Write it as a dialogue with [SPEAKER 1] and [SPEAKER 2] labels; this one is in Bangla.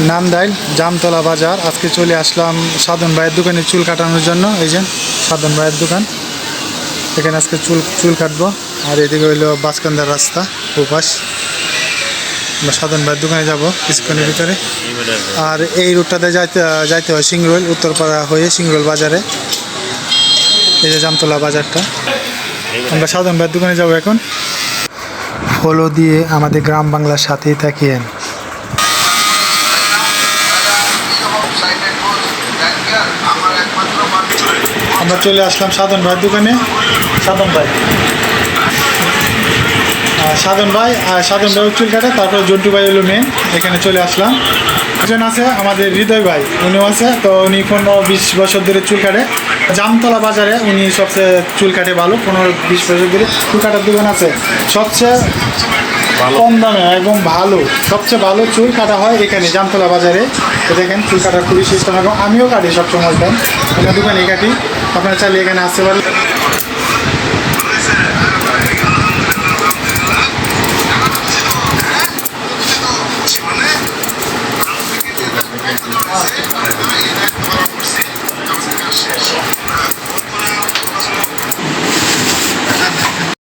[SPEAKER 1] নান্দাইল জামতলা বাজার। আজকে চলে আসলাম সাধন ভাইয়ের দোকানে চুল কাটানোর জন্য। এই যে, সাধন ভাইয়ের দোকান। এখানে আজকে চুল চুল কাটবো। আর এদিকে হইল বাসকান্দার রাস্তা উপাস সাধন ভাইয়ের দোকানে যাব, কিছুক্ষণের ভিতরে। আর এই রুটটাতে যাইতে যাইতে হয় সিংরোল উত্তরপাড়া হয়ে সিংরোল বাজারে। এই যে জামতলা বাজারটা। আমরা সাধন ভাইয়ের দোকানে যাব এখন। ফলো দিয়ে আমাদের গ্রাম বাংলার সাথেই থাকিয়েন আমরা চলে আসলাম সাধন ভাইয়ের দোকানে। সাধন ভাই। সাধন ভাই সাধন ভাই চুল কাটে, তারপর জন্টু ভাই হলো মেন এখানে চলে আসলাম। একজন আছে আমাদের হৃদয় ভাই, উনিও আছে, তো উনি পনেরো বিশ বছর ধরে চুল কাটে। জামতলা বাজারে উনি সবচেয়ে চুল কাটে ভালো, পনেরো বিশ বছর ধরে চুল কাটার দোকান আছে। সবচেয়ে কম দামে এবং ভালো। সবচেয়ে ভালো চুল কাটা হয় এখানে, জামতলা বাজারে। দেখেন, চুল কাটা খুবই সিস্টেম এবং আমিও কাটি সবসময় দেন আমরা দোকানে কাটি। আপনারা চাইলে এখানে আসতে পারেন।